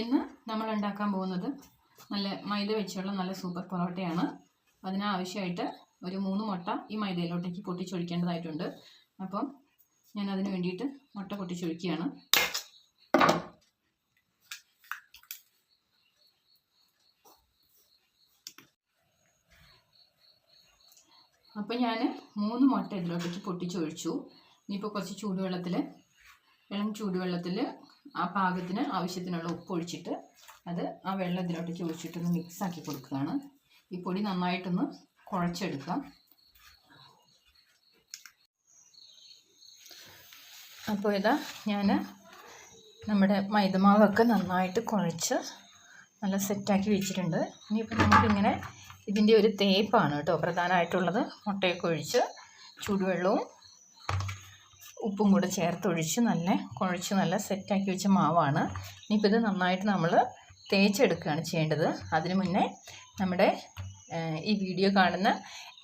ഇന്ന് നമ്മൾ ഉണ്ടാക്കാൻ പോകുന്നത് നല്ല മൈദ വെച്ചുള്ള നല്ല സൂപ്പർ പൊറോട്ടയാണ്. അതിനാവശ്യമായിട്ട് ഒരു മൂന്ന് മുട്ട ഈ മൈദയിലോട്ടേക്ക് പൊട്ടിച്ചൊഴിക്കേണ്ടതായിട്ടുണ്ട്. അപ്പം ഞാൻ അതിന് വേണ്ടിയിട്ട് മുട്ട പൊട്ടിച്ചൊഴിക്കുകയാണ്. അപ്പം ഞാൻ മൂന്ന് മുട്ട ഇതിലോട്ടേക്ക് പൊട്ടിച്ചൊഴിച്ചു. ഇനിയിപ്പോൾ കുറച്ച് ചൂടുവെള്ളത്തിൽ ഇളം ചൂടുവെള്ളത്തിൽ ആ പാകത്തിന് ആവശ്യത്തിനുള്ള ഉപ്പ് ഒഴിച്ചിട്ട് അത് ആ വെള്ളം ഇതിലോട്ട് ഒഴിച്ചിട്ടൊന്ന് മിക്സ് ആക്കി കൊടുക്കുകയാണ്. ഈ പൊടി നന്നായിട്ടൊന്ന് കുഴച്ചെടുക്കാം. അപ്പോൾ ഇതാ ഞാൻ നമ്മുടെ മൈദമാവൊക്കെ നന്നായിട്ട് കുഴച്ച് നല്ല സെറ്റാക്കി വെച്ചിട്ടുണ്ട്. ഇനിയിപ്പോൾ നമുക്കിങ്ങനെ ഇതിന്റെ ഒരു തേപ്പാണ് കേട്ടോ പ്രധാനമായിട്ടുള്ളത്. മുട്ടയൊക്കെ ഒഴിച്ച് ചൂടുവെള്ളവും ഉപ്പും കൂടെ ചേർത്തൊഴിച്ച് നല്ല കുഴച്ച് നല്ല സെറ്റാക്കി വെച്ച മാവാണ്. ഇനിയിപ്പോൾ ഇത് നന്നായിട്ട് നമ്മൾ തേച്ചെടുക്കുകയാണ് ചെയ്യേണ്ടത്. അതിനു മുന്നേ നമ്മുടെ ഈ വീഡിയോ കാണുന്ന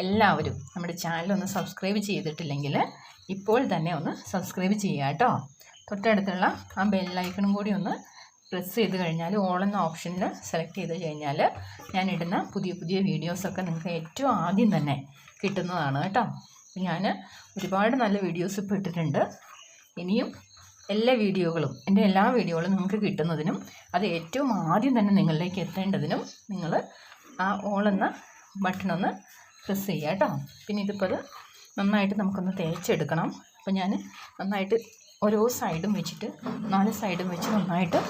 എല്ലാവരും നമ്മുടെ ചാനൽ ഒന്ന് സബ്സ്ക്രൈബ് ചെയ്തിട്ടില്ലെങ്കിൽ ഇപ്പോൾ തന്നെ ഒന്ന് സബ്സ്ക്രൈബ് ചെയ്യുക കേട്ടോ. തൊട്ടടുത്തുള്ള ആ ബെല്ലൈക്കണും കൂടി ഒന്ന് പ്രസ് ചെയ്ത് കഴിഞ്ഞാൽ ഓൾ എന്ന ഓപ്ഷനിൽ സെലക്ട് ചെയ്ത് കഴിഞ്ഞാൽ ഞാനിടുന്ന പുതിയ പുതിയ വീഡിയോസൊക്കെ നിങ്ങൾക്ക് ഏറ്റവും ആദ്യം തന്നെ കിട്ടുന്നതാണ് കേട്ടോ. ഞാൻ ഒരുപാട് നല്ല വീഡിയോസ് ഇപ്പോൾ ഇട്ടിട്ടുണ്ട്. ഇനിയും എല്ലാ വീഡിയോകളും എന്റെ എല്ലാ വീഡിയോകളും നിങ്ങൾക്ക് കിട്ടുന്നതിനും അത് ഏറ്റവും ആദ്യം തന്നെ നിങ്ങളിലേക്ക് എത്തേണ്ടതിനും നിങ്ങൾ ആ ബട്ടൺ ഒന്ന് പ്രസ് ചെയ്യുക കേട്ടോ. പിന്നെ ഇതിപ്പോൾ അത് നന്നായിട്ട് നമുക്കൊന്ന് തേച്ചെടുക്കണം. അപ്പോൾ ഞാൻ നന്നായിട്ട് ഓരോ സൈഡും വെച്ചിട്ട് നാല് സൈഡും വെച്ച് നന്നായിട്ട്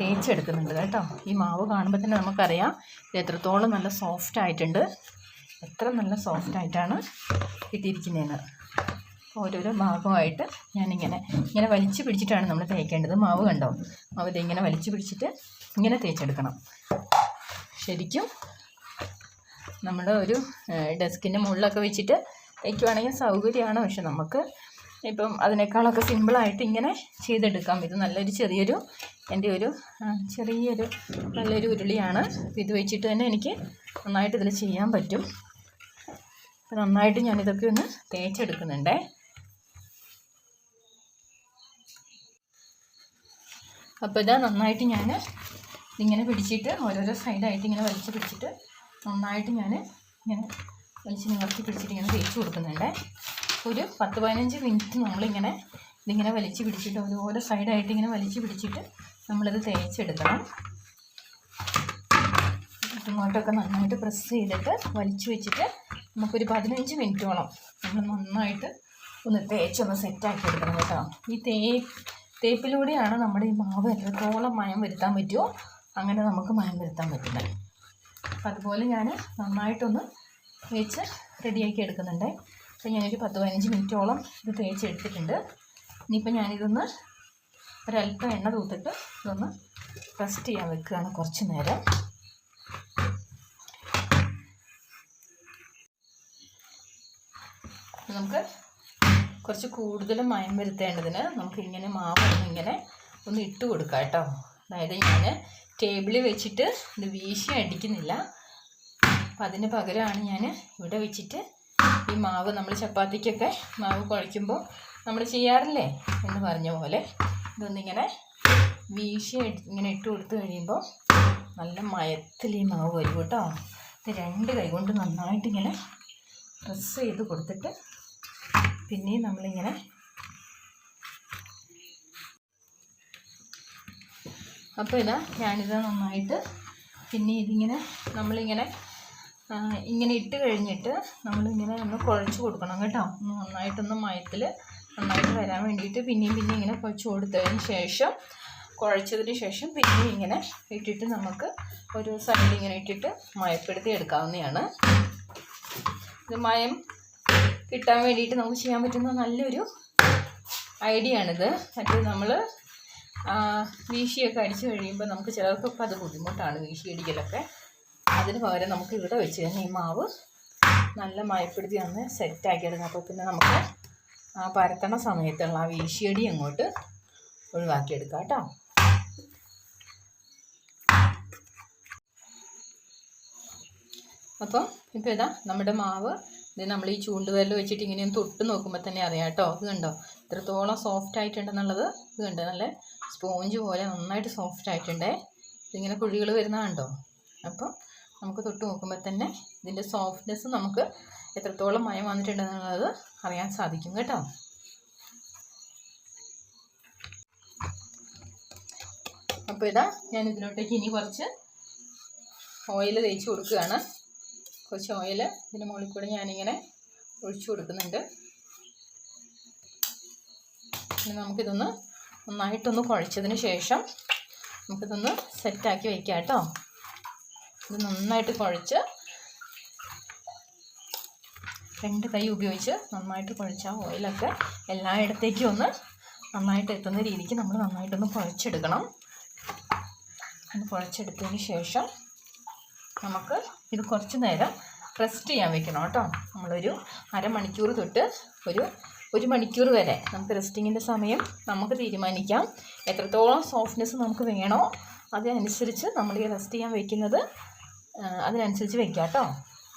തേച്ചെടുക്കുന്നുണ്ട് കേട്ടോ. ഈ മാവ് കാണുമ്പോൾ തന്നെ നമുക്കറിയാം ഇത് എത്രത്തോളം നല്ല സോഫ്റ്റ് ആയിട്ടുണ്ട്. എത്ര നല്ല സോഫ്റ്റ് ആയിട്ടാണ് കിട്ടിയിരിക്കുന്നതെന്ന് ഓരോരോ ഭാഗമായിട്ട് ഞാനിങ്ങനെ ഇങ്ങനെ വലിച്ചു പിടിച്ചിട്ടാണ് നമ്മൾ തേക്കേണ്ടത്. മാവ് കണ്ടോ? മാവ് ഇതിങ്ങനെ വലിച്ചു പിടിച്ചിട്ട് ഇങ്ങനെ തേച്ചെടുക്കണം. ശരിക്കും നമ്മൾ ഒരു ഡെസ്കിന്റെ മുകളിലൊക്കെ വെച്ചിട്ട് തയ്ക്കുവാണെങ്കിൽ സൗകര്യമാണ്. പക്ഷെ നമുക്ക് ഇപ്പം അതിനേക്കാളൊക്കെ സിമ്പിളായിട്ട് ഇങ്ങനെ ചെയ്തെടുക്കാം. ഇത് നല്ലൊരു ചെറിയൊരു എന്റെ ഒരു ചെറിയൊരു നല്ലൊരു ഉരുളിയാണ്. ഇത് വെച്ചിട്ട് തന്നെ എനിക്ക് നന്നായിട്ട് ഇതിൽ ചെയ്യാൻ പറ്റും. അപ്പോൾ നന്നായിട്ട് ഞാനിതൊക്കെ ഒന്ന് തേച്ചെടുക്കുന്നുണ്ടേ. അപ്പോൾ ഇതാ നന്നായിട്ട് ഞാൻ ഇങ്ങനെ പിടിച്ചിട്ട് ഓരോരോ സൈഡായിട്ട് ഇങ്ങനെ വലിച്ച് പിടിച്ചിട്ട് നന്നായിട്ട് ഞാൻ ഇങ്ങനെ വലിച്ച് നിവർത്തി പിടിച്ചിട്ട് ഇങ്ങനെ തേച്ച് കൊടുക്കുന്നുണ്ട്. ഒരു പത്ത് പതിനഞ്ച് മിനിറ്റ് നമ്മളിങ്ങനെ ഇതിങ്ങനെ വലിച്ച് പിടിച്ചിട്ട് ഓരോരോ സൈഡായിട്ട് ഇങ്ങനെ വലിച്ച് പിടിച്ചിട്ട് നമ്മളിത് തേച്ചെടുക്കണം. ഇങ്ങോട്ടൊക്കെ നന്നായിട്ട് പ്രസ് ചെയ്തിട്ട് വലിച്ചു വെച്ചിട്ട് നമുക്കൊരു പതിനഞ്ച് മിനിറ്റോളം നമ്മൾ നന്നായിട്ട് ഒന്ന് തേച്ചൊന്ന് സെറ്റാക്കി എടുക്കണം കേട്ടോ. ഈ തേ തേപ്പിലൂടെയാണ് നമ്മുടെ ഈ മാവ് എത്രത്തോളം മയം വരുത്താൻ പറ്റുമോ അങ്ങനെ നമുക്ക് മയം വരുത്താൻ പറ്റുന്നത്. അപ്പം അതുപോലെ ഞാൻ നന്നായിട്ടൊന്ന് തേച്ച് റെഡിയാക്കി എടുക്കുന്നുണ്ട്. അപ്പം ഞാനൊരു പത്ത് പതിനഞ്ച് മിനിറ്റോളം ഇത് തേച്ചെടുത്തിട്ടുണ്ട് ഇനിയിപ്പോൾ ഞാനിതൊന്ന് ഒരല്പം എണ്ണ തൂത്തിട്ട് ഇതൊന്ന് റെസ്റ്റ് ചെയ്യാൻ വെക്കുകയാണ് കുറച്ച് നേരം. നമുക്ക് കുറച്ച് കൂടുതൽ മയം വരുത്തേണ്ടതിന് നമുക്ക് ഇങ്ങനെ മാവ് ഇങ്ങനെ ഒന്ന് ഇട്ട് കൊടുക്കാം കേട്ടോ. അതായത് ഞാൻ ടേബിളിൽ വെച്ചിട്ട് ഇത് വീശി അടിക്കുന്നില്ല. അപ്പം അതിന് പകരമാണ് ഞാൻ ഇവിടെ വെച്ചിട്ട് ഈ മാവ് നമ്മൾ ചപ്പാത്തിക്കൊക്കെ മാവ് കുഴയ്ക്കുമ്പോൾ നമ്മൾ ചെയ്യാറില്ലേ എന്ന് പറഞ്ഞ പോലെ ഇതൊന്നിങ്ങനെ വീശി ഇങ്ങനെ ഇട്ട് കൊടുത്തു കഴിയുമ്പോൾ നല്ല മയത്തിൽ ഈ മാവ് വരും കേട്ടോ. ഇത് രണ്ട് കൈ കൊണ്ട് നന്നായിട്ട് ഇങ്ങനെ പ്രസ് ചെയ്ത് കൊടുത്തിട്ട് പിന്നെയും നമ്മളിങ്ങനെ അപ്പോൾ ഇതാ ഞാനിത് നന്നായിട്ട് പിന്നെ ഇതിങ്ങനെ നമ്മളിങ്ങനെ ഇങ്ങനെ ഇട്ട് കഴിഞ്ഞിട്ട് നമ്മളിങ്ങനെ ഒന്ന് കുഴച്ച് കൊടുക്കണം കേട്ടോ. നന്നായിട്ടൊന്ന് മയത്തിൽ നന്നായിട്ട് വരാൻ വേണ്ടിയിട്ട് പിന്നെയും പിന്നെ ഇങ്ങനെ കുഴച്ച് കൊടുത്തതിന് ശേഷം കുഴച്ചതിന് ശേഷം പിന്നെയും ഇങ്ങനെ ഇട്ടിട്ട് നമുക്ക് ഒരു സൈഡിൽ ഇങ്ങനെ ഇട്ടിട്ട് മയപ്പെടുത്തി എടുക്കാവുന്നതാണ്. ഇത് മയം കിട്ടാൻ വേണ്ടിയിട്ട് നമുക്ക് ചെയ്യാൻ പറ്റുന്ന നല്ലൊരു ഐഡിയ ആണിത്. മറ്റേ നമ്മൾ വീശിയൊക്കെ അടിച്ചു കഴിയുമ്പോൾ നമുക്ക് ചിലർക്കൊക്കെ അത് ബുദ്ധിമുട്ടാണ് വീശി അടിക്കലൊക്കെ. അതിന് പകരം നമുക്ക് ഇവിടെ വെച്ച് തന്നെ ഈ മാവ് നല്ല മയപ്പെടുത്തി ഒന്ന് സെറ്റാക്കി എടുക്കാം. അപ്പോൾ പിന്നെ നമുക്ക് ആ പരത്തണ സമയത്തുള്ള ആ വീശിയടി അങ്ങോട്ട് ഒഴിവാക്കിയെടുക്കാം കേട്ടോ. അപ്പം ഇപ്പോൾ ഇതാ നമ്മുടെ മാവ് ഇത് നമ്മൾ ഈ ചൂണ്ടുവരൽ വെച്ചിട്ട് ഇങ്ങനെ ഒന്ന് തൊട്ട് നോക്കുമ്പോൾ തന്നെ അറിയാം കേട്ടോ. ഇത് കണ്ടോ? ഇത്രത്തോളം സോഫ്റ്റ് ആയിട്ടുണ്ടെന്നുള്ളത് ഇത് കണ്ട്? നല്ല സ്പോഞ്ച് പോലെ നന്നായിട്ട് സോഫ്റ്റ് ആയിട്ടുണ്ടേ. ഇതിങ്ങനെ കുഴികൾ വരുന്നതാണ്ടോ അപ്പം നമുക്ക് തൊട്ട് നോക്കുമ്പോൾ തന്നെ ഇതിന്റെ സോഫ്റ്റ്നെസ് നമുക്ക് എത്രത്തോളം മയം വന്നിട്ടുണ്ടെന്നുള്ളത് അറിയാൻ സാധിക്കും കേട്ടോ. അപ്പോൾ ഇതാ ഞാൻ ഇതിലോട്ടേക്ക് ഇനി കുറച്ച് ഓയിൽ തേച്ച് കൊടുക്കുകയാണ്. കുറച്ച് ഓയിൽ ഇതിന് മുകളിൽ കൂടെ ഞാനിങ്ങനെ ഒഴിച്ചു കൊടുക്കുന്നുണ്ട്. പിന്നെ നമുക്കിതൊന്ന് നന്നായിട്ടൊന്ന് കുഴച്ചതിന് ശേഷം നമുക്കിതൊന്ന് സെറ്റാക്കി വയ്ക്കാം കേട്ടോ. ഇത് നന്നായിട്ട് കുഴച്ച് രണ്ട് കൈ ഉപയോഗിച്ച് നന്നായിട്ട് കുഴച്ച ഓയിലൊക്കെ എല്ലായിടത്തേക്കും ഒന്ന് നന്നായിട്ട് എത്തുന്ന രീതിക്ക് നമ്മൾ നന്നായിട്ടൊന്ന് കുഴച്ചെടുക്കണം. ഒന്ന് കുഴച്ചെടുത്തതിന് ശേഷം നമുക്ക് ഇത് കുറച്ച് നേരം റെസ്റ്റ് ചെയ്യാൻ വെക്കണം കേട്ടോ. നമ്മളൊരു അരമണിക്കൂർ തൊട്ട് ഒരു ഒരു മണിക്കൂർ വരെ നമുക്ക് റെസ്റ്റിങ്ങിന്റെ സമയം നമുക്ക് തീരുമാനിക്കാം. എത്രത്തോളം സോഫ്റ്റ്നെസ് നമുക്ക് വേണോ അതിനനുസരിച്ച് നമ്മൾ ഈ റെസ്റ്റ് ചെയ്യാൻ വെക്കുന്നത് അതിനനുസരിച്ച് വെക്കാം കേട്ടോ.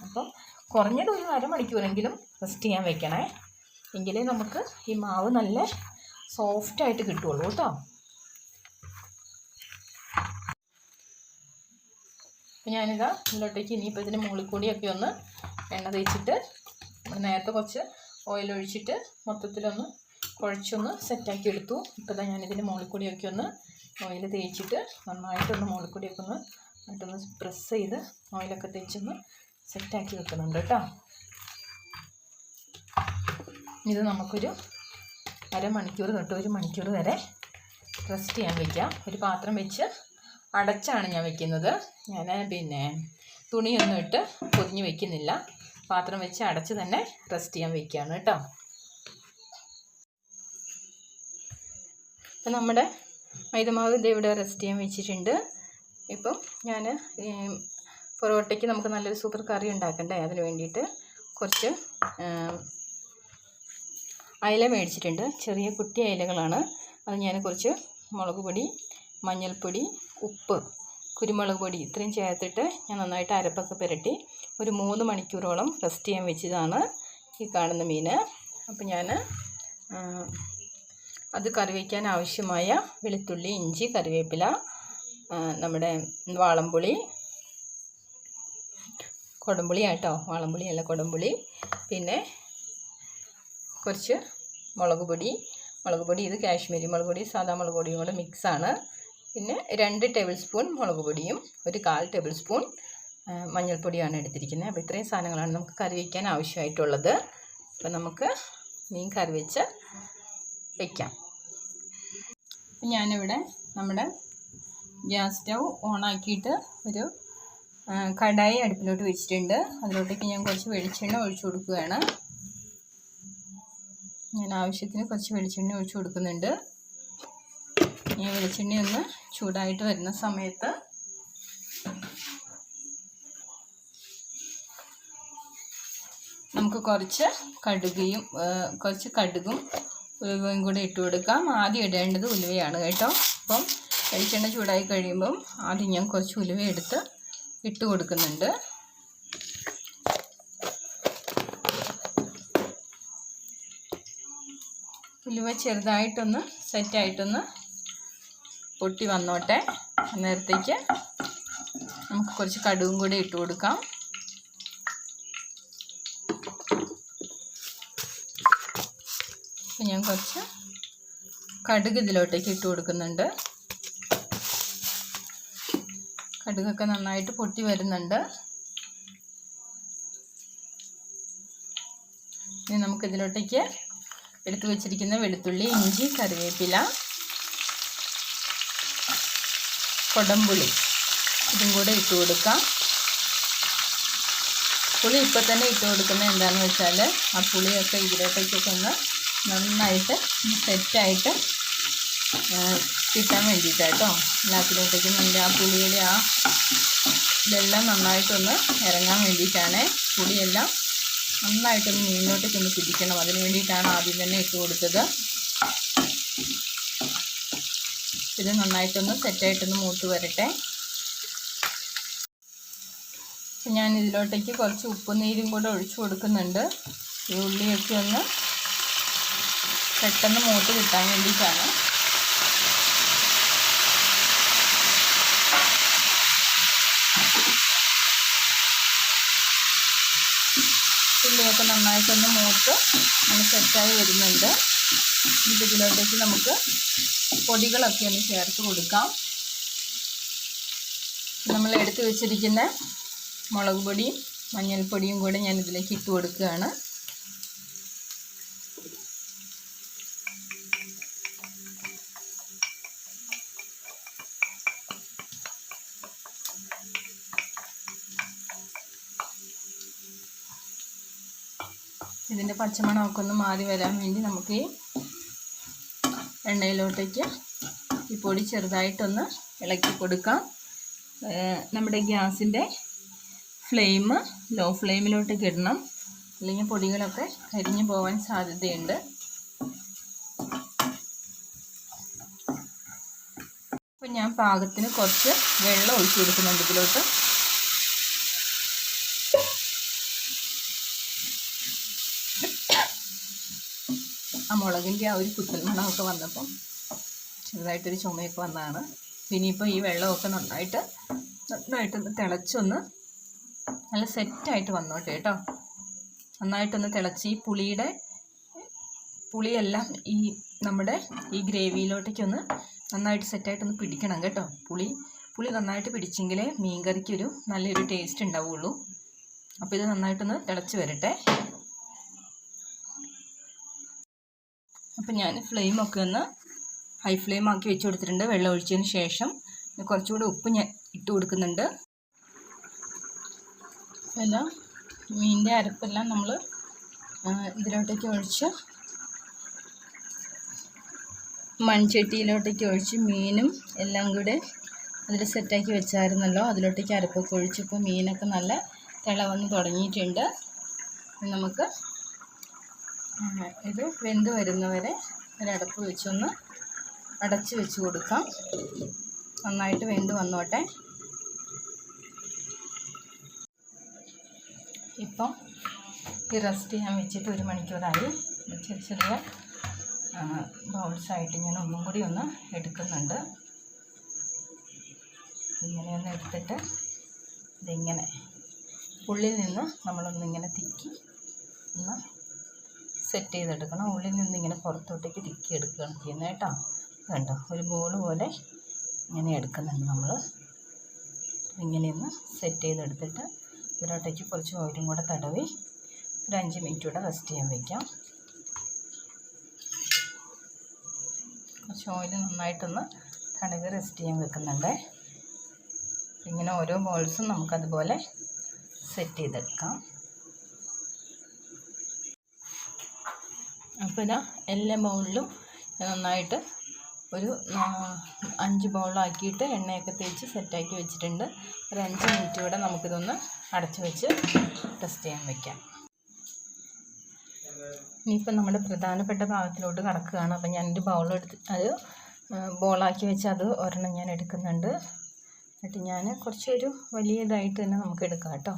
അപ്പം കുറഞ്ഞത് ഒരു അരമണിക്കൂറെങ്കിലും റെസ്റ്റ് ചെയ്യാൻ വെക്കണേ. എങ്കിലേ നമുക്ക് ഈ മാവ് നല്ല സോഫ്റ്റായിട്ട് കിട്ടുള്ളൂ കേട്ടോ. അപ്പം ഞാനിതാ ഇതിലോട്ടേക്ക് ഇനിയിപ്പോൾ ഇതിന്റെ മുകളിൽ കൂടിയൊക്കെ ഒന്ന് എണ്ണ തേച്ചിട്ട് നേരത്തെ കുറച്ച് ഓയിൽ ഒഴിച്ചിട്ട് മൊത്തത്തിലൊന്ന് കുഴച്ചൊന്ന് സെറ്റാക്കി എടുത്തു. ഇപ്പോൾ ഇതാ ഞാനിതിന്റെ മുകളിൽ കൂടിയൊക്കെ ഒന്ന് ഓയിൽ തേച്ചിട്ട് നന്നായിട്ടൊന്ന് മുകളിൽ കൂടിയൊക്കെ ഒന്ന് നന്നായിട്ടൊന്ന് പ്രസ് ചെയ്ത് ഓയിലൊക്കെ തേച്ചൊന്ന് സെറ്റാക്കി വെക്കുന്നുണ്ട് കേട്ടോ. ഇത് നമുക്കൊരു അരമണിക്കൂർ തൊട്ട് ഒരു മണിക്കൂർ വരെ റെസ്റ്റ് ചെയ്യാൻ വയ്ക്കാം ഒരു പാത്രം വെച്ച് അടച്ചാണ് ഞാൻ വെക്കുന്നത്. ഞാൻ പിന്നെ തുണിയൊന്നും ഇട്ട് പൊതിഞ്ഞ് വെക്കുന്നില്ല. പാത്രം വെച്ച് അടച്ച് തന്നെ റെസ്റ്റ് ചെയ്യാൻ വെക്കുകയാണ് കേട്ടോ. അപ്പം നമ്മുടെ മൈദമാവ് ഇത് ഇവിടെ റെസ്റ്റ് ചെയ്യാൻ വെച്ചിട്ടുണ്ട്. ഇപ്പം ഞാൻ പൊറോട്ടയ്ക്ക് നമുക്ക് നല്ലൊരു സൂപ്പർ കറി ഉണ്ടാക്കണ്ടേ? അതിന് വേണ്ടിയിട്ട് കുറച്ച് അയല മേടിച്ചിട്ടുണ്ട്. ചെറിയ കുട്ടി അയിലകളാണ്. അത് ഞാൻ കുറച്ച് മുളക് പൊടി മഞ്ഞൾപ്പൊടി ഉപ്പ് കുരുമുളക് പൊടി ഇത്രയും ചേർത്തിട്ട് ഞാൻ നന്നായിട്ട് അരപ്പൊക്കെ പുരട്ടി ഒരു മൂന്ന് മണിക്കൂറോളം റെസ്റ്റ് ചെയ്യാൻ വെച്ചതാണ് ഈ കാണുന്ന മീൻ. അപ്പോൾ ഞാൻ അത് കറി വയ്ക്കാൻ ആവശ്യമായ വെളുത്തുള്ളി ഇഞ്ചി കറിവേപ്പില നമ്മുടെ വാളംപുളി കൊടംപുളി ആട്ടോ വാളംപുളി അല്ല കൊടംപുളി. പിന്നെ കുറച്ച് മുളക് പൊടി മുളക് പൊടി ഇത് കാശ്മീരി മുളക് പൊടി സാധാ മുളക് പൊടിയും കൂടെ മിക്സാണ് പിന്നെ രണ്ട് ടേബിൾ സ്പൂൺ മുളക് പൊടിയും ഒരു കാൽ ടേബിൾ സ്പൂൺ മഞ്ഞൾപ്പൊടിയാണ് എടുത്തിരിക്കുന്നത്. അപ്പോൾ ഇത്രയും സാധനങ്ങളാണ് നമുക്ക് കറി വയ്ക്കാൻ ആവശ്യമായിട്ടുള്ളത്. അപ്പോൾ നമുക്ക് മീൻ കറി വെച്ച് വയ്ക്കാം ഞാനിവിടെ നമ്മുടെ ഗ്യാസ് സ്റ്റൗ ഓണാക്കിയിട്ട് ഒരു കടായി അടുപ്പിലോട്ട് വെച്ചിട്ടുണ്ട്. അതിലോട്ടേക്ക് ഞാൻ കുറച്ച് വെളിച്ചെണ്ണ ഒഴിച്ചു കൊടുക്കുകയാണ്. ഞാൻ ആവശ്യത്തിന് കുറച്ച് വെളിച്ചെണ്ണ ഒഴിച്ചു കൊടുക്കുന്നുണ്ട്. ഈ വെളിച്ചെണ്ണ ഒന്ന് ചൂടായിട്ട് വരുന്ന സമയത്ത് നമുക്ക് കുറച്ച് കടുകയും കുറച്ച് കടുകും ഉലുവയും കൂടി ഇട്ട് കൊടുക്കാം. ആദ്യം ഇടേണ്ടത് ഉലുവയാണ് കേട്ടോ. അപ്പം വെളിച്ചെണ്ണ ചൂടായി കഴിയുമ്പം ആദ്യം ഞാൻ കുറച്ച് ഉലുവ എടുത്ത് ഇട്ട് കൊടുക്കുന്നുണ്ട്. ഉലുവ ചെറുതായിട്ടൊന്ന് സെറ്റായിട്ടൊന്ന് പൊട്ടി വന്നോട്ടെ. അന്നേരത്തേക്ക് നമുക്ക് കുറച്ച് കടുവും കൂടി ഇട്ട് കൊടുക്കാം. ഞാൻ കുറച്ച് കടുക് ഇതിലോട്ടേക്ക് ഇട്ട് കൊടുക്കുന്നുണ്ട്. കടുകൊക്കെ നന്നായിട്ട് പൊട്ടി വരുന്നുണ്ട്. ഇനി നമുക്കിതിലോട്ടേക്ക് എടുത്തു വെച്ചിരിക്കുന്ന വെളുത്തുള്ളി ഇഞ്ചി കറിവേപ്പില കൊടംപുളി. ഇതും കൂടെ ഇട്ട് കൊടുക്കാം. പുളി ഇപ്പം തന്നെ ഇട്ട് കൊടുക്കുന്നത് എന്താണെന്ന് വെച്ചാൽ ആ പുളിയൊക്കെ ഇതിലോട്ടേക്കൊക്കെ ഒന്ന് നന്നായിട്ട് സെറ്റായിട്ട് കിട്ടാൻ വേണ്ടിയിട്ടാട്ടോ എല്ലാത്തിലോട്ടേക്ക് നല്ല ആ പുളിയുടെ ആ ഇതെല്ലാം നന്നായിട്ടൊന്ന് ഇറങ്ങാൻ വേണ്ടിയിട്ടാണ് പുളിയെല്ലാം നന്നായിട്ടൊന്ന് മീനിലോട്ടേക്കൊന്ന് പിടിക്കണം. അതിന് വേണ്ടിയിട്ടാണ് ആദ്യം തന്നെ ഇട്ട് കൊടുത്തത്. ഇത് നന്നായിട്ടൊന്ന് സെറ്റായിട്ടൊന്ന് മൂത്ത് വരട്ടെ. ഞാൻ ഇതിലോട്ടേക്ക് കുറച്ച് ഉപ്പുനീരും കൂടെ ഒഴിച്ചു കൊടുക്കുന്നുണ്ട്. ഈ ഉള്ളിയൊക്കെ ഒന്ന് പെട്ടെന്ന് മൂത്ത് കിട്ടാൻ വേണ്ടിയിട്ടാണ്. ഉള്ളിയൊക്കെ നന്നായിട്ടൊന്ന് മൂത്ത് ഒന്ന് സെറ്റായി വരുന്നുണ്ട്. ഇതിലോട്ടേക്ക് നമുക്ക് പൊടികളൊക്കെ ഒന്ന് ചേർത്ത് കൊടുക്കാം. നമ്മൾ എടുത്തു വെച്ചിരിക്കുന്ന മുളക് പൊടിയും മഞ്ഞൾപ്പൊടിയും കൂടെ ഞാൻ ഇതിലേക്ക് ഇട്ട് കൊടുക്കുകയാണ്. ഇതിന്റെ പച്ചമണമൊക്കെ ഒന്ന് മാറി വരാൻ വേണ്ടി നമുക്ക് എണ്ണയിലോട്ടേക്ക് ഈ പൊടി ചെറുതായിട്ടൊന്ന് ഇളക്കി കൊടുക്കാം. നമ്മുടെ ഗ്യാസിന്റെ ഫ്ലെയിം ലോ ഫ്ലെയിമിലോട്ട് ഇടണം. അല്ലെങ്കിൽ പൊടികളൊക്കെ കരിഞ്ഞു പോകാൻ സാധ്യതയുണ്ട്. അപ്പം ഞാൻ പാകത്തിന് കുറച്ച് വെള്ളം ഒഴിച്ചു കൊടുക്കുന്നുണ്ട് ഇതിലോട്ട്. ആ മുളകിന്റെ ആ ഒരു കുത്തൽ മണമൊക്കെ വന്നപ്പം ചെറുതായിട്ടൊരു ചുമയൊക്കെ വന്നതാണ്. ഇനിയിപ്പോൾ ഈ വെള്ളമൊക്കെ നന്നായിട്ട് നന്നായിട്ടൊന്ന് തിളച്ചൊന്ന് നല്ല സെറ്റായിട്ട് വന്നോട്ടെ കേട്ടോ. നന്നായിട്ടൊന്ന് തിളച്ച് ഈ പുളിയുടെ പുളിയെല്ലാം ഈ നമ്മുടെ ഈ ഗ്രേവിയിലോട്ടേക്കൊന്ന് നന്നായിട്ട് സെറ്റായിട്ടൊന്ന് പിടിക്കണം കേട്ടോ. പുളി പുളി നന്നായിട്ട് പിടിച്ചെങ്കിലേ മീൻ കറിക്കൊരു നല്ലൊരു ടേസ്റ്റ് ഉണ്ടാവുള്ളൂ. അപ്പോൾ ഇത് നന്നായിട്ടൊന്ന് തിളച്ച് വരട്ടെ. അപ്പം ഞാൻ ഫ്ലെയിമൊക്കെ ഒന്ന് ഹൈ ഫ്ലെയിം ആക്കി വെച്ച് കൊടുത്തിട്ടുണ്ട്. വെള്ളം ഒഴിച്ചതിന് ശേഷം കുറച്ചുകൂടി ഉപ്പ് ഞാൻ ഇട്ട് കൊടുക്കുന്നുണ്ട്. എല്ലാം മീനിന്റെ അരപ്പെല്ലാം നമ്മൾ ഇതിലോട്ടേക്ക് ഒഴിച്ച് മൺചട്ടിയിലോട്ടേക്ക് ഒഴിച്ച് മീനും എല്ലാം കൂടെ അതിൽ സെറ്റാക്കി വെച്ചായിരുന്നല്ലോ. അതിലോട്ടേക്ക് അരപ്പൊക്കെ ഒഴിച്ചപ്പോൾ മീനൊക്കെ നല്ല തിള വന്ന് തുടങ്ങിയിട്ടുണ്ട് നമുക്ക് ഇത് വെന്ത് വരുന്നവരെ ഒരടപ്പ് വെച്ചൊന്ന് അടച്ച് വെച്ച് കൊടുക്കാം. നന്നായിട്ട് വെന്ത് വന്നോട്ടെ. ഇപ്പം ഈ റെസ്റ്റ് ചെയ്യാൻ വെച്ചിട്ട് ഒരു മണിക്കൂറായി. ചെറിയ ചെറിയ ബൗൾസായിട്ട് ഞാൻ ഒന്നും കൂടി ഒന്ന് എടുക്കുന്നുണ്ട്. ഇങ്ങനെ ഒന്ന് എടുത്തിട്ട് ഇതിങ്ങനെ ഉള്ളിൽ നിന്ന് നമ്മളൊന്നിങ്ങനെ തിക്കി ഒന്ന് സെറ്റ് ചെയ്തെടുക്കണം. ഉള്ളിൽ നിന്ന് ഇങ്ങനെ പുറത്തോട്ടേക്ക് തിക്കി എടുക്കുകയാണ് ചെയ്യുന്നത് കേട്ടോ. കണ്ടോ? ഒരു ബോൾ പോലെ ഇങ്ങനെ എടുക്കുന്നുണ്ട് നമ്മൾ ഇങ്ങനെ ഒന്ന് സെറ്റ് ചെയ്തെടുത്തിട്ട് ഇതിലോട്ടേക്ക് കുറച്ച് ഓയിലും കൂടെ തടവി ഒരു അഞ്ച് മിനിറ്റ് കൂടെ റെസ്റ്റ് ചെയ്യാൻ വയ്ക്കാം കുറച്ച് ഓയിൽ നന്നായിട്ടൊന്ന് തടവി റെസ്റ്റ് ചെയ്യാൻ വെക്കുന്നുണ്ട്. ഇങ്ങനെ ഓരോ ബോൾസും നമുക്കതുപോലെ സെറ്റ് ചെയ്തെടുക്കാം. അപ്പോൾ ഇതാ എല്ലാ ബൗളിലും നന്നായിട്ട് ഒരു അഞ്ച് ബൗളാക്കിയിട്ട് എണ്ണയൊക്കെ തേച്ച് സെറ്റാക്കി വെച്ചിട്ടുണ്ട്. ഒരു അഞ്ച് മിനിറ്റ് കൂടെ നമുക്കിതൊന്ന് അടച്ചു വെച്ച് ടെസ്റ്റ് ചെയ്യാൻ വയ്ക്കാം ഇനിയിപ്പോൾ നമ്മുടെ പ്രധാനപ്പെട്ട ഭാഗത്തിലോട്ട് കടക്കുകയാണ് അപ്പോൾ ഞാനൊരു ബൗളെടുത്ത് അത് ബോളാക്കി വെച്ച് അത് ഒരെണ്ണം ഞാൻ എടുക്കുന്നുണ്ട്. എന്നിട്ട് ഞാൻ കുറച്ചൊരു വലിയ ഇതായിട്ട് തന്നെ നമുക്ക് എടുക്കാം കേട്ടോ.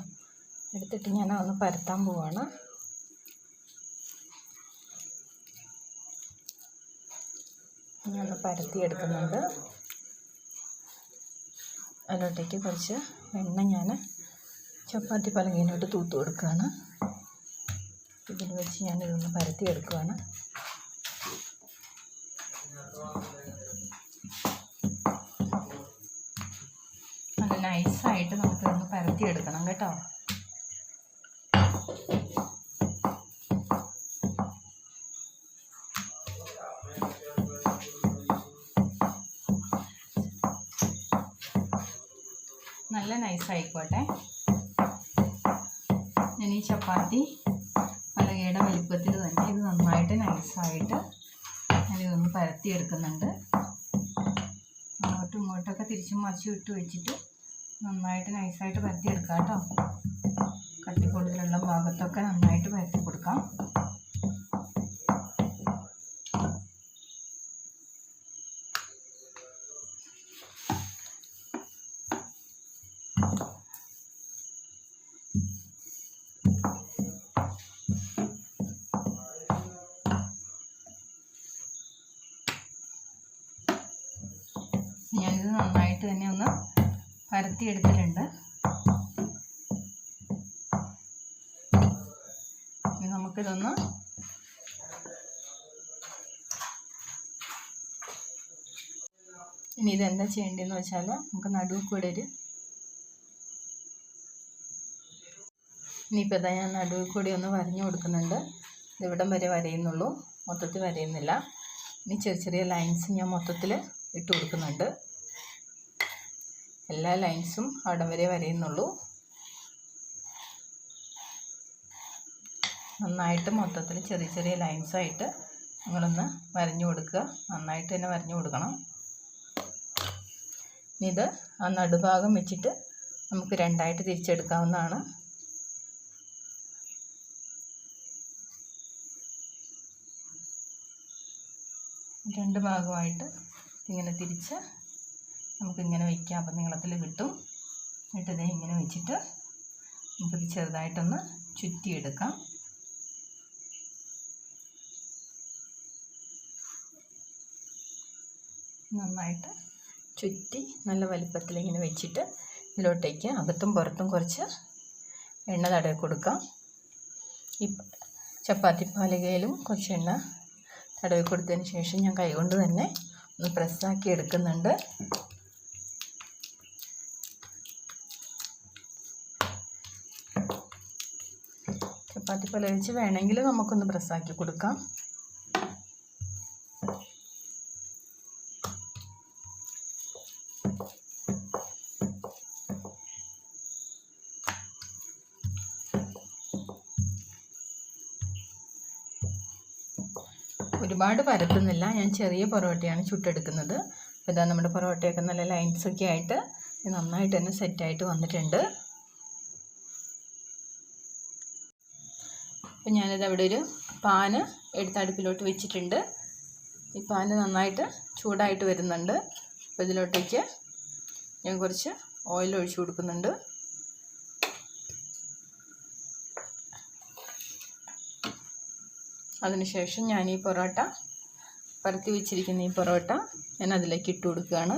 എടുത്തിട്ട് ഞാൻ അതൊന്ന് പരത്താൻ പോവാണ്. ഞാൻ പരത്തി എടുക്കുന്നുണ്ട്. അതിലോട്ടേക്ക് കുറച്ച് എണ്ണ ഞാൻ ചപ്പാത്തി പലകയിലോട്ട് തൂത്ത് കൊടുക്കുകയാണ്. ഇതിൽ വെച്ച് ഞാൻ ഇതൊന്ന് പരത്തി എടുക്കുകയാണ് നല്ല നൈസായിട്ട് നമുക്കിതൊന്ന് പരത്തി എടുക്കണം കേട്ടോ. നല്ല നൈസായിക്കോട്ടെ. ഞാൻ ഈ ചപ്പാത്തി പലകയുടെ വലിപ്പത്തിൽ തന്നെ ഇത് നന്നായിട്ട് നൈസായിട്ട് ഞാനിതൊന്ന് പരത്തിയെടുക്കുന്നുണ്ട്. അങ്ങോട്ടും ഇങ്ങോട്ടൊക്കെ തിരിച്ചും മറിച്ചും ഇട്ട് വെച്ചിട്ട് നന്നായിട്ട് നൈസായിട്ട് പരത്തിയെടുക്കാം കേട്ടോ. കട്ടിക്കൂടുതലുള്ള ഭാഗത്തൊക്കെ നന്നായിട്ട് പരത്തി കൊടുക്കാം പരത്തിയെടുത്തിട്ടുണ്ട് ഇനി നമുക്കിതൊന്ന് ഇനി ഇതെന്താ ചെയ്യേണ്ടതെന്ന് വെച്ചാൽ നമുക്ക് നടുവ് കൂടെ ഒരു ഇനിയിപ്പോൾ ഇതാ ഞാൻ നടുവിൽ കൂടി ഒന്ന് വരഞ്ഞു കൊടുക്കുന്നുണ്ട്. ഇവിടം വരെ വരയുന്നുള്ളൂ. മൊത്തത്തിൽ വരയുന്നില്ല. ഇനി ചെറിയ ചെറിയ ലൈൻസ് ഞാൻ മൊത്തത്തിൽ ഇട്ട് കൊടുക്കുന്നുണ്ട്. എല്ലാ ലൈൻസും അവിടം വരെ വരയുന്നുള്ളൂ. നന്നായിട്ട് മൊത്തത്തിൽ ചെറിയ ചെറിയ ലൈൻസായിട്ട് നിങ്ങളൊന്ന് വരഞ്ഞു കൊടുക്കുക. നന്നായിട്ട് തന്നെ വരഞ്ഞു കൊടുക്കണം. ഇനി ഇത് ആ നടുഭാഗം വെച്ചിട്ട് നമുക്ക് രണ്ടായിട്ട് തിരിച്ചെടുക്കാവുന്നതാണ്. രണ്ട് ഭാഗമായിട്ട് ഇങ്ങനെ തിരിച്ച് നമുക്കിങ്ങനെ വയ്ക്കാം അപ്പം നീളത്തിൽ കിട്ടും. എന്നിട്ട് ഇതേ ഇങ്ങനെ വെച്ചിട്ട് നമുക്കിത് ചെറുതായിട്ടൊന്ന് ചുറ്റിയെടുക്കാം. നന്നായിട്ട് ചുറ്റി നല്ല വലിപ്പത്തിൽ ഇങ്ങനെ വെച്ചിട്ട് ഇതിലോട്ടേക്ക് അകത്തും പുറത്തും കുറച്ച് എണ്ണ തടവി കൊടുക്കാം. ഈ ചപ്പാത്തി പാലികയിലും കുറച്ച് എണ്ണ തടവി കൊടുത്തതിന് ശേഷം ഞാൻ കൈകൊണ്ട് തന്നെ ഒന്ന് പ്രസ്സാക്കി എടുക്കുന്നുണ്ട്. ചപ്പാത്തി പോലെ വെച്ച് വേണമെങ്കിൽ നമുക്കൊന്ന് പ്രസ്സാക്കി കൊടുക്കാം. ഒരുപാട് പരത്തുന്നില്ല. ഞാൻ ചെറിയ പൊറോട്ടയാണ് ചുട്ടെടുക്കുന്നത്. അപ്പോൾ ഇതാ നമ്മുടെ പൊറോട്ടയൊക്കെ നല്ല ലൈൻസൊക്കെ ആയിട്ട് നന്നായിട്ട് തന്നെ സെറ്റായിട്ട് വന്നിട്ടുണ്ട്. അപ്പോൾ ഞാനിത് അവിടെ ഒരു പാന് എടുത്ത് അടുപ്പിലോട്ട് വെച്ചിട്ടുണ്ട്. ഈ പാന് നന്നായിട്ട് ചൂടായിട്ട് വരുന്നുണ്ട്. അപ്പോൾ ഇതിലോട്ടേക്ക് ഞാൻ കുറച്ച് ഓയിൽ ഒഴിച്ചു കൊടുക്കുന്നുണ്ട്. അതിനുശേഷം ഞാൻ ഈ പൊറോട്ട പരത്തി വെച്ചിരിക്കുന്ന ഈ പൊറോട്ട ഞാൻ അതിലേക്ക് ഇട്ട് കൊടുക്കുകയാണ്.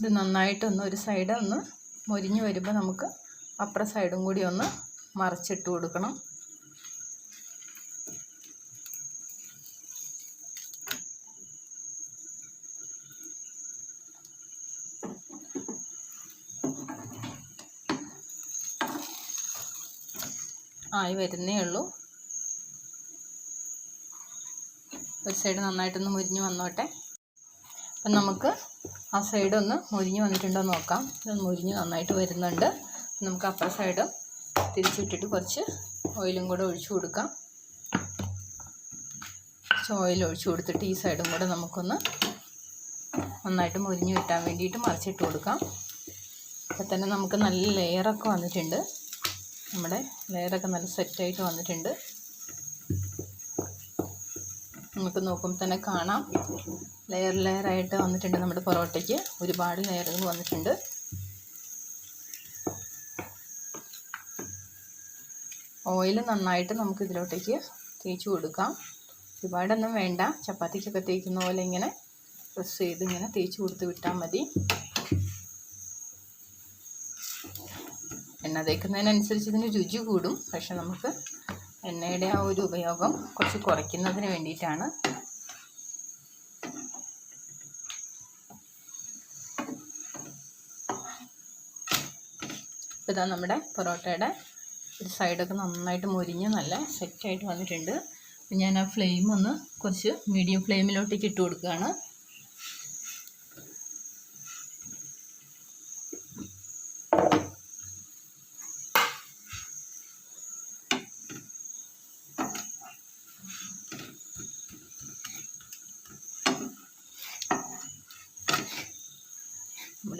ഇത് നന്നായിട്ടൊന്ന് ഒരു സൈഡ് ഒന്ന് മുരിഞ്ഞ് വരുമ്പോൾ നമുക്ക് അപ്പുറ സൈഡും കൂടി ഒന്ന് മറിച്ചിട്ട് കൊടുക്കണം. ആയി വരുന്നേ ഉള്ളൂ. ഒരു സൈഡ് നന്നായിട്ടൊന്ന് മുരിഞ്ഞ് വന്നോട്ടെ. അപ്പം നമുക്ക് ആ സൈഡ് ഒന്ന് മുരിഞ്ഞ് വന്നിട്ടുണ്ടോ നോക്കാം. ഇത് മുരിഞ്ഞ് നന്നായിട്ട് വരുന്നുണ്ട്. നമുക്ക് അപ്പുറ സൈഡ് തിരിച്ചിട്ടിട്ട് കുറച്ച് ഓയിലും കൂടെ ഒഴിച്ചു കൊടുക്കാം. കുറച്ച് ഓയിൽ ഒഴിച്ചു കൊടുത്തിട്ട് ഈ സൈഡും കൂടെ നമുക്കൊന്ന് നന്നായിട്ട് മുരിഞ്ഞ് കിട്ടാൻ വേണ്ടിയിട്ട് മറിച്ചിട്ട് കൊടുക്കാം. അപ്പം തന്നെ നമുക്ക് നല്ല ലെയറൊക്കെ വന്നിട്ടുണ്ട്. നമ്മുടെ ലെയറൊക്കെ നല്ല സെറ്റായിട്ട് വന്നിട്ടുണ്ട്. നമുക്ക് നോക്കുമ്പോൾ തന്നെ കാണാം. ലെയർ ലെയറായിട്ട് വന്നിട്ടുണ്ട് നമ്മുടെ പൊറോട്ടയ്ക്ക്. ഒരുപാട് ലെയറുകൾ വന്നിട്ടുണ്ട്. ഓയിൽ നന്നായിട്ട് നമുക്ക് ഇതിലോട്ടേക്ക് തേച്ച് കൊടുക്കാം. ഒരുപാടൊന്നും വേണ്ട. ചപ്പാത്തിക്കൊക്കെ തേക്കുന്ന പോലെ ഇങ്ങനെ പ്രസ് ചെയ്ത് ഇങ്ങനെ തേച്ച് കൊടുത്ത് വിട്ടാൽ മതി. എണ്ണ തേക്കുന്നതിനനുസരിച്ച് ഇതിന് രുചി കൂടും. പക്ഷെ നമുക്ക് എണ്ണയുടെ ആ ഒരു ഉപയോഗം കുറച്ച് കുറയ്ക്കുന്നതിന് വേണ്ടിയിട്ടാണ്. ഇപ്പോൾ ഇതാ നമ്മുടെ പൊറോട്ടയുടെ ഒരു സൈഡൊക്കെ നന്നായിട്ട് മുരിഞ്ഞ് നല്ല സെറ്റായിട്ട് വന്നിട്ടുണ്ട്. ഞാൻ ആ ഫ്ലെയിം ഒന്ന് കുറച്ച് മീഡിയം ഫ്ലെയിമിലോട്ടേക്ക് ഇട്ട് കൊടുക്കുകയാണ്.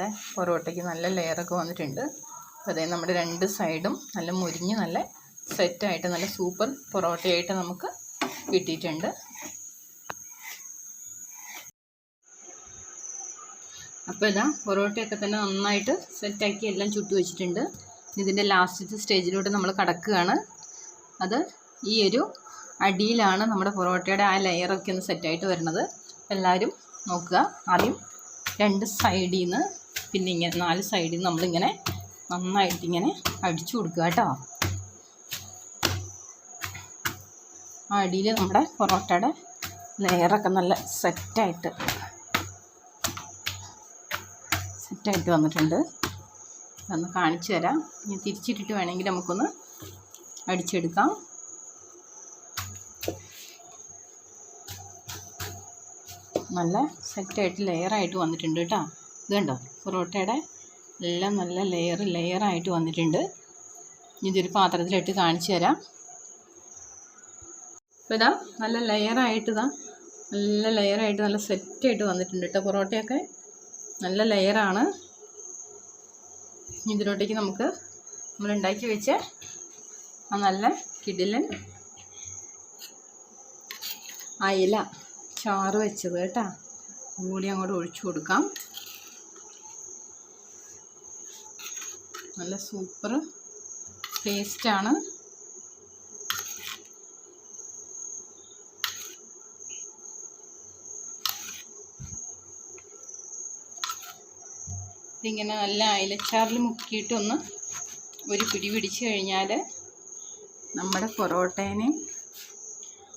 നമ്മുടെ പൊറോട്ടയ്ക്ക് നല്ല ലെയറൊക്കെ വന്നിട്ടുണ്ട്. അപ്പോൾ അതേ നമ്മുടെ രണ്ട് സൈഡും നല്ല മുരിഞ്ഞ് നല്ല സെറ്റായിട്ട് നല്ല സൂപ്പർ പൊറോട്ടയായിട്ട് നമുക്ക് കിട്ടിയിട്ടുണ്ട്. അപ്പോൾ ഇതാ പൊറോട്ടയൊക്കെ തന്നെ നന്നായിട്ട് സെറ്റാക്കി എല്ലാം ചുട്ടു വെച്ചിട്ടുണ്ട്. ഇതിന്റെ ലാസ്റ്റ് സ്റ്റേജിലോട്ട് നമ്മൾ കടക്കുകയാണ്. അത് ഈ ഒരു അടിയിലാണ് നമ്മുടെ പൊറോട്ടയുടെ ആ ലെയറൊക്കെ ഒന്ന് സെറ്റായിട്ട് വരുന്നത്. എല്ലാവരും നോക്കുക. ആദ്യം രണ്ട് സൈഡിൽ നിന്ന് പിന്നെ ഇങ്ങനെ നാല് സൈഡിൽ നമ്മളിങ്ങനെ നന്നായിട്ട് ഇങ്ങനെ അടിച്ചു കൊടുക്കുക കേട്ടോ. ആ അടിയിൽ നമ്മുടെ പൊറോട്ടയുടെ ലെയറൊക്കെ നല്ല സെറ്റായിട്ട് സെറ്റായിട്ട് വന്നിട്ടുണ്ട്. ഒന്ന് കാണിച്ചു തരാം. ഇനി തിരിച്ചിട്ടിട്ട് വേണമെങ്കിൽ നമുക്കൊന്ന് അടിച്ചെടുക്കാം. നല്ല സെറ്റായിട്ട് ലെയറായിട്ട് വന്നിട്ടുണ്ട് കേട്ടോ. ഇത് കണ്ടോ പൊറോട്ടയുടെ എല്ലാം നല്ല ലെയർ ലെയറായിട്ട് വന്നിട്ടുണ്ട്. ഇതൊരു പാത്രത്തിലിട്ട് കാണിച്ചു തരാം. അപ്പോൾ ഇതാ നല്ല ലെയറായിട്ട് ഇതാ നല്ല ലെയറായിട്ട് നല്ല സെറ്റായിട്ട് വന്നിട്ടുണ്ട് കേട്ടോ പൊറോട്ടയൊക്കെ. നല്ല ലെയറാണ് ഇതിലോട്ടേക്ക് നമുക്ക് നമ്മൾ ഉണ്ടാക്കി വെച്ച ആ നല്ല കിടിലൻ അയില ചാറ് വെച്ചത് കേട്ടോ. കൂടി അങ്ങോട്ട് ഒഴിച്ചു കൊടുക്കാം. നല്ല സൂപ്പർ ടേസ്റ്റാണ് ഇതിങ്ങനെ നല്ല അയിലച്ചാറിൽ മുക്കിയിട്ടൊന്ന് ഒരു പിടി പിടിച്ച് കഴിഞ്ഞാൽ നമ്മുടെ പൊറോട്ടേനെയും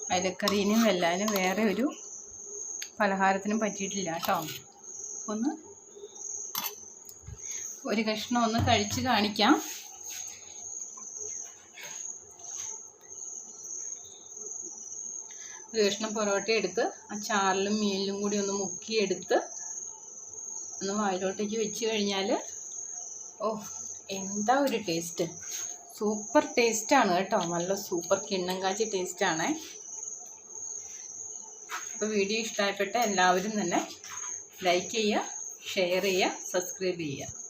അയലക്കറീനെയും എല്ലാവരും വേറെ ഒരു പലഹാരത്തിനും പറ്റിയിട്ടില്ല കേട്ടോ. ഒന്ന് ഒരു കഷ്ണം ഒന്ന് കഴിച്ച് കാണിക്കാം. ഒരു കഷ്ണം പൊറോട്ട എടുത്ത് ആ ചാറിലും മീനിലും കൂടി ഒന്ന് മുക്കിയെടുത്ത് ഒന്ന് വായിലോട്ടേക്ക് വെച്ച് കഴിഞ്ഞാൽ ഓ എന്താ ഒരു ടേസ്റ്റ്. സൂപ്പർ ടേസ്റ്റാണ് കേട്ടോ. നല്ല സൂപ്പർ കിണ്ണം കാച്ചി ടേസ്റ്റാണ് അപ്പോൾ വീഡിയോ ഇഷ്ടപ്പെട്ട എല്ലാവരും തന്നെ ലൈക്ക് ചെയ്യുക ഷെയർ ചെയ്യുക സബ്സ്ക്രൈബ് ചെയ്യുക.